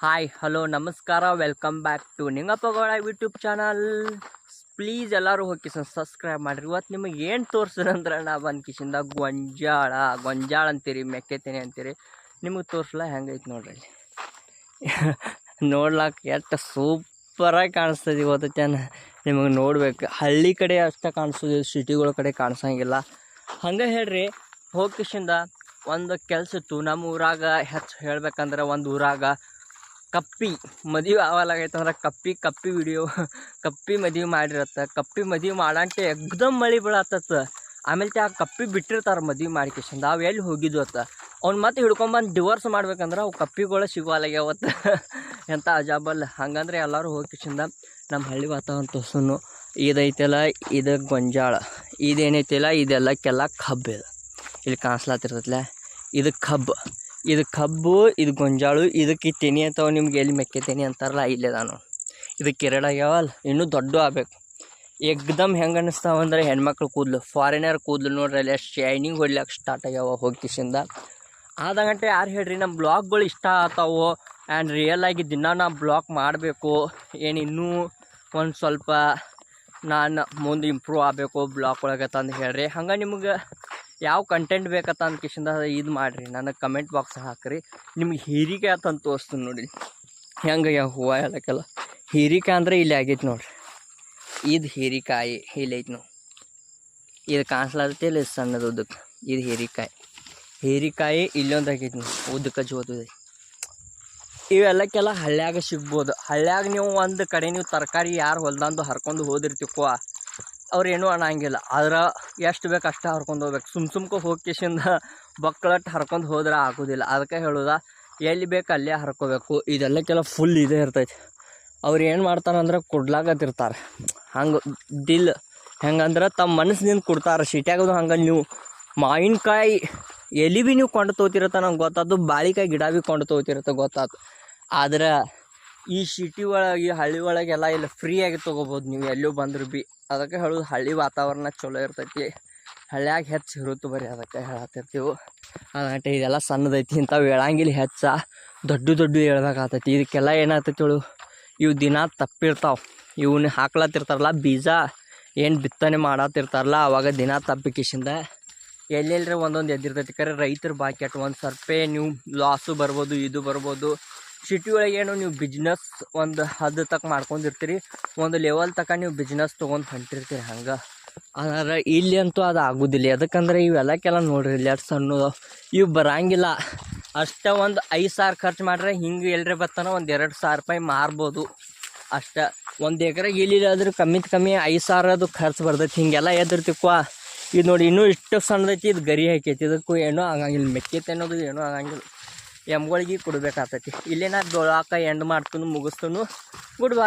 Hi hello ನಮಸ್ಕಾರ. Welcome back to ನಿಂಗಪ್ಪಗಳ YouTube channel please ಎಲ್ಲರೂ ಹೋಗಿ ಸಬ್ಸ್ಕ್ರೈಬ್ ಮಾಡಿರಿ. ಇವತ್ತು ನಿಮಗೆ ಏನು ತೋರಿಸಿದಂದ್ರೆ ನಾ ಬಂದು ಕಿಶಿಂದ ಗೊಂಜಾಳ. ಗೊಂಜಾಳ ಅಂತೀರಿ, ಮೆಕ್ಕೆತೇನೆ ಅಂತೀರಿ. ನಿಮಗೆ ತೋರಿಸ್ಲ ಹೆಂಗೈತೆ ನೋಡ್ರಿ ನೋಡ್ಲಾಕ ಎಷ್ಟು ಸೂಪರಾಗಿ ಕಾಣಿಸ್ತದೆ ಇವತ್ತು ಚೆನ್ನ ನಿಮಗೆ ನೋಡ್ಬೇಕು. ಹಳ್ಳಿ ಕಡೆ ಅಷ್ಟೇ ಕಾಣಿಸ್ತದೆ ಸಿಟಿಗಳ ಕಡೆ ಕಾಣಿಸಂಗಿಲ್ಲ. ಹಂಗೆ ಹೇಳ್ರಿ, ಹೋಗಿ ಕಿಶಿಂದ ಒಂದು ಕೆಲಸ ಇತ್ತು. ನಮ್ಮ ಊರಾಗ ಹೆಚ್ಚು ಹೇಳ್ಬೇಕಂದ್ರೆ ಒಂದು ಊರಾಗ ಕಪ್ಪಿ ಮದುವೆ ಆಗಲಾಗೈತಂದ್ರೆ ಕಪ್ಪಿ ಕಪ್ಪಿ ವಿಡಿಯೋ ಕಪ್ಪಿ ಮದುವೆ ಮಾಡಿರತ್ತೆ. ಕಪ್ಪಿ ಮದುವೆ ಮಾಡಂಟೆ ಎಕ್ದಮ್ ಮಳೆ ಬೀಳತ್ತತ್ತ ಆಮೇಲೆ ಆ ಕಪ್ಪಿ ಬಿಟ್ಟಿರ್ತಾರೆ ಮದುವೆ ಮಾಡಿ ಕಿಶಂದ ಅವು ಎಲ್ಲಿ ಹೋಗಿದ್ವು ಅತ್ತ? ಅವ್ನು ಮತ್ತೆ ಹಿಡ್ಕೊಂಬಂದು ಡಿವೋರ್ಸ್ ಮಾಡ್ಬೇಕಂದ್ರೆ ಅವು ಕಪ್ಪಿಗಳು ಸಿಗುವಲ್ಲಾಗ್ಯಾವತ್ತ ಎಂಥ ಅಜಾಬಲ್. ಹಂಗಂದ್ರೆ ಎಲ್ಲರೂ ಹೋಗಿ ಕಿಶಂದ ನಮ್ಮ ಹಳ್ಳಿ ವಾತಾವರಣ ತೋರ್ಸನು. ಇದೈತಲ್ಲ ಇದು ಗೊಂಜಾಳ. ಇದೇನೈತಿಲ್ಲ? ಇದೆಲ್ಲಕ್ಕೆಲ್ಲ ಕಬ್ಬು ಇದು. ಇಲ್ಲಿ ಕಾಣಿಸ್ಲಾತಿರ್ತೈತಲ್ಲ ಇದು ಕಬ್ಬು. ಇದು ಕಬ್ಬು, ಇದು ಗೊಂಜಾಳು ಇದಕ್ಕೆ ತೆನಿ ಅಂತವ ನಿಮ್ಗೆ ಎಲ್ಲಿ ಮೆಕ್ಕೆ ತೆನಿ ಅಂತಾರಲ್ಲ, ಇಲ್ಲೇ ನಾನು ಇದಕ್ಕೆ ಎರಡು ಆಗ್ಯಾವಲ್ಲ, ಇನ್ನೂ ದೊಡ್ಡ ಆಗ್ಬೇಕು. ಎಕ್ದಮ್ ಹೆಂಗೆ ಅನ್ನಿಸ್ತಾವ ಅಂದ್ರೆ ಹೆಣ್ಮಕ್ಳು ಕೂದಲು ಫಾರಿನರ್ ಕೂದಲು ನೋಡ್ರಿ ಅಲ್ಲಿ ಶೈನಿಂಗ್ ಹೊಡ್ಲಿಕ್ಕೆ ಸ್ಟಾರ್ಟ್ ಆಗ್ಯಾವ ಹೋಗ್ಕಿಸಿಂದ ಆದ ಗಂಟೆ ಯಾರು ಹೇಳ್ರಿ ನಮ್ಮ ಬ್ಲಾಗ್ಗಳು ಇಷ್ಟ ಆಗ್ತಾವೆ ಆ್ಯಂಡ್ ರಿಯಲ್ ಆಗಿ ದಿನ ನಾ ಬ್ಲಾಗ್ ಮಾಡಬೇಕು. ಏನು ಇನ್ನೂ ಒಂದು ಸ್ವಲ್ಪ ನಾನು ಮುಂದೆ ಇಂಪ್ರೂವ್ ಆಗಬೇಕು ಬ್ಲಾಗ್ ಒಳಗೆ ತಂದು ಹೇಳ್ರಿ. ಹಂಗೆ ನಿಮ್ಗೆ ಯಾವ ಕಂಟೆಂಟ್ ಬೇಕತ್ತ ಅಂತ ಕಿಶಿಂದ ಇದು ಮಾಡಿರಿ ನನಗೆ ಕಮೆಂಟ್ ಬಾಕ್ಸ್ ಹಾಕ್ರಿ. ನಿಮ್ಗೆ ಹೀರಿಕಾಯಿ ಆತಂತ ತೋರಿಸ್ತೀನಿ ನೋಡಿ. ಹೆಂಗೆ ಯಾವ ಹೂವು ಹೇಳಕ್ಕೆಲ್ಲ. ಹೀರಿಕಾಯಿ ಅಂದರೆ ಇಲ್ಲಿ ಆಗೈತೆ ನೋಡ್ರಿ. ಇದು ಹೀರಿಕಾಯಿ, ಇಲ್ಲಿ ಐತೆ ನಾವು ಇದು ಕಾಣಿಸ್ಲಾತೈತಿ ಇಲ್ಲಿ ಸಣ್ಣದು ಉದ್ದಕ್ಕೆ ಇದು ಹೀರಿಕಾಯಿ. ಹೀರಿಕಾಯಿ ಇಲ್ಲೊಂದು ಆಗೈತೆ ನೋಡಿ. ಉದ್ದಕ್ಕೆ ಜೋತದೆ ಇವೆಲ್ಲಕ್ಕೆಲ್ಲ ಹಳ್ಳ್ಯಾಗ ಸಿಗ್ಬೋದು. ಹಳ್ಳ್ಯಾಗ ನೀವು ಒಂದು ಕಡೆ ನೀವು ತರಕಾರಿ ಯಾರು ಹೊಲ್ದಂದು ಹರ್ಕೊಂಡು ಹೋದಿರ್ತಿಕೋ ಅವ್ರು ಏನೂ ಅನ್ನಂಗಿಲ್ಲ. ಆದ್ರೆ ಎಷ್ಟು ಬೇಕು ಅಷ್ಟು ಹರ್ಕೊಂಡು ಹೋಗ್ಬೇಕು. ಸುಮ್ ಸುಮ್ಕೆ ಹೋಗಿಸಿಂದ ಬಕ್ಕಳಟ್ಟು ಹರ್ಕೊಂಡು ಹೋದ್ರೆ ಆಗೋದಿಲ್ಲ. ಅದಕ್ಕೆ ಹೇಳೋದ, ಎಲ್ಲಿ ಬೇಕು ಅಲ್ಲೇ ಹರ್ಕೋಬೇಕು. ಕೆಲವು ಫುಲ್ ಇದೇ ಇರ್ತೈತಿ. ಅವ್ರು ಏನು ಮಾಡ್ತಾರಂದ್ರೆ ಕೊಡ್ಲಾಗತ್ತಿರ್ತಾರೆ ಹಂಗೆ ದಿಲ್ ಹೆಂಗಂದ್ರೆ ತಮ್ಮ ಮನಸ್ಸಿನಿಂದ ಕೊಡ್ತಾರೆ. ಸಿಟ್ಯಾಗದು ಹಂಗೆ ನೀವು ಮಾವಿನಕಾಯಿ ಎಲ್ಲಿ ಭೀ ನೀವು ಕೊಂಡು ತೊಗೋತಿರತ್ತ ನಂಗೆ ಗೊತ್ತಾತು, ಬಾಳಿಕಾಯಿ ಗಿಡ ಭೀ ಕೊಂಡು ತೊಗೋತಿರತ್ತ ಗೊತ್ತಾತು. ಆದ್ರೆ ಈ ಸಿಟಿ ಒಳಗೆ, ಹಳ್ಳಿ ಒಳಗೆಲ್ಲ ಇಲ್ಲಿ ಫ್ರೀಯಾಗಿ ತೊಗೋಬೋದು ನೀವು. ಎಲ್ಲೂ ಬಂದ್ರು ಭೀ ಅದಕ್ಕೆ ಹೇಳೋದು ಹಳ್ಳಿ ವಾತಾವರಣ ಚಲೋ ಇರ್ತೈತಿ. ಹಳ್ಳ್ಯಾಗ ಹೆಚ್ಚು ಇರುತ್ತೆ ಬರೀ ಅದಕ್ಕೆ ಹೇಳತ್ತಿರ್ತೀವಿ ಅದಕ್ಕೆ ಇದೆಲ್ಲ ಸಣ್ಣದೈತಿ, ಇಂಥವು ಹೇಳಂಗಿಲ್ಲ ಹೆಚ್ಚ. ದೊಡ್ಡ ದೊಡ್ಡ ಹೇಳ್ಬೇಕಾಗ್ತೈತಿ ಇದಕ್ಕೆಲ್ಲ ಏನಾಗ್ತೈತಿ ಹೇಳು, ಇವು ದಿನ ತಪ್ಪಿರ್ತಾವೆ. ಇವನ್ನ ಹಾಕ್ಲತ್ತಿರ್ತಾರಲ್ಲ, ಬೀಜ ಏನು ಬಿತ್ತನೆ ಮಾಡತ್ತಿರ್ತಾರಲ್ಲ ಅವಾಗ ದಿನ ತಪ್ಪಿಕಿಶಿಂದ ಎಲ್ಲೆಲ್ಲರೂ ಒಂದೊಂದು ಎದ್ದಿರ್ತೈತಿ. ಕರೆ ರೈತರು ಬಾಕಿ ಒಂದು ಸರ್ಪೆ, ನೀವು ಲಾಸು ಬರ್ಬೋದು, ಇದು ಬರ್ಬೋದು. ಸಿಟಿ ಒಳಗೆ ಏನು ನೀವು ಬಿಸ್ನೆಸ್ ಒಂದು ಹದ್ದು ತಕ್ಕ ಮಾಡ್ಕೊಂಡಿರ್ತೀರಿ, ಒಂದು ಲೆವೆಲ್ ತಕ್ಕ ನೀವು ಬಿಸ್ನೆಸ್ ತೊಗೊಂಡು ಹೊಂಟಿರ್ತೀರಿ ಹಂಗೆ. ಆದರೆ ಇಲ್ಲಿ ಅಂತೂ ಅದು ಆಗೋದಿಲ್ಲ. ಯಾಕಂದ್ರೆ ಇವೆಲ್ಲಕ್ಕೆಲ್ಲ ನೋಡ್ರಿ ಇಲ್ಲಿ ಎರಡು ಸಣ್ಣ ಇವು ಬರಂಗಿಲ್ಲ. ಅಷ್ಟೇ ಒಂದು ಐದು ಸಾವಿರ ಖರ್ಚು ಮಾಡ್ರೆ ಹಿಂಗೆ ಎಲ್ಲರಿ ಬರ್ತಾನೆ ಒಂದು ಎರಡು ಸಾವಿರ ರೂಪಾಯಿ ಮಾರ್ಬೋದು. ಅಷ್ಟೇ. ಒಂದು ಎಕರೆಗೆ ಇಲ್ಲಿ ಆದ್ರೆ ಕಮ್ಮಿತ್ ಕಮ್ಮಿ ಐದು ಸಾವಿರ ಅದು ಖರ್ಚು ಬರ್ತೈತಿ. ಹಿಂಗೆಲ್ಲ ಎದ್ದಿರ್ತಿಕ್ವ ಇದು ನೋಡಿ ಇನ್ನೂ ಇಷ್ಟು ಸಣ್ಣದೈತಿ, ಇದು ಗರಿ ಹಾಕೈತಿ. ಇದಕ್ಕೂ ಏನೂ ಆಗಂಗಿಲ್ಲ. ಮೆಕ್ಕೈತೆ ಅನ್ನೋದು ಏನೂ ಆಗಂಗಿಲ್ಲ. ಎಮ್ಗಳಿಗೆ ಕೊಡ್ಬೇಕಾಗ್ತೈತಿ ಇಲ್ಲೇ ನಾ ದೊಳಾಕ ಎಂಡ್ ಮಾಡ್ತು ಮುಗಿಸ್ತು ಗುಡ್ ಬಾಯ್